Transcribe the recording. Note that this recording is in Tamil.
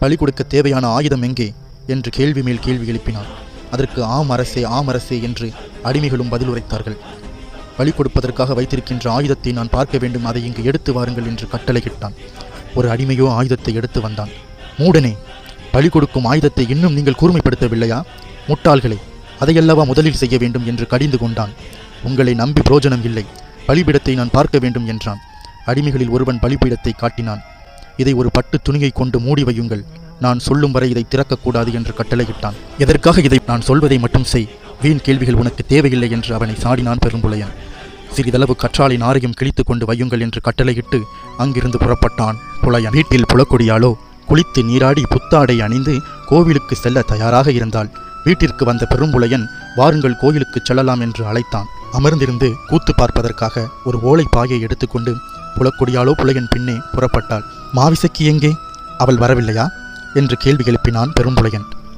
பலி கொடுக்க தேவையான ஆயுதம் எங்கே? என்று கேள்வி மேல் கேள்வி எழுப்பினான் அதற்கு ஆம் அரசே ஆம் அரசே என்று அடிமைகளும் பதில் உரைத்தார்கள் பலி கொடுப்பதற்காக வைத்திருக்கின்ற ஆயுதத்தை நான் பார்க்க வேண்டும். அதை இங்கு எடுத்து வாருங்கள் என்று கட்டளையிட்டான். ஒரு அடிமையோ ஆயுதத்தை எடுத்து வந்தான். மூடனே பலி கொடுக்கும் ஆயுதத்தை இன்னும் நீங்கள் கூர்மைப்படுத்தவில்லையா? முட்டாள்களே அதையல்லவா முதலில் செய்ய வேண்டும்? என்று கடிந்து கொண்டான். உங்களை நம்பி பிரோஜனம் இல்லை. பலிபீடத்தை நான் பார்க்க வேண்டும் என்றான். அடிமைகளில் ஒருவன் பலிபீடத்தை காட்டினான். இதை ஒரு பட்டு துணியை கொண்டு மூடி வையுங்கள். நான் சொல்லும் வரை இதை திறக்கக்கூடாது என்று கட்டளையிட்டான். எதற்காக இதை நான் சொல்வதை மட்டும் செய். வீண் கேள்விகள் உனக்கு தேவையில்லை என்று அவனை சாடினான் பெரும்புலையன். சிறிதளவு கற்றாழை நாரையும் கிழித்து கொண்டு வையுங்கள் என்று கட்டளையிட்டு அங்கிருந்து புறப்பட்டான். புலையன் வீட்டில் புலக்கொடியாலோ குளித்து நீராடி புத்தாடை அணிந்து கோவிலுக்கு செல்ல தயாராக இருந்தாள். வீட்டிற்கு வந்த பெரும்புலையன் வாருங்கள் கோயிலுக்கு செல்லலாம் என்று அழைத்தான். அமர்ந்திருந்து கூத்து பார்ப்பதற்காக ஒரு ஓலை பாயை எடுத்துக்கொண்டு புலக்கொடியாலோ புலையன் பின்னே புறப்பட்டாள். மாவிசக்கி எங்கே? அவள் வரவில்லையா? என்று கேள்வி எழுப்பினான் பெரும்புலையன்.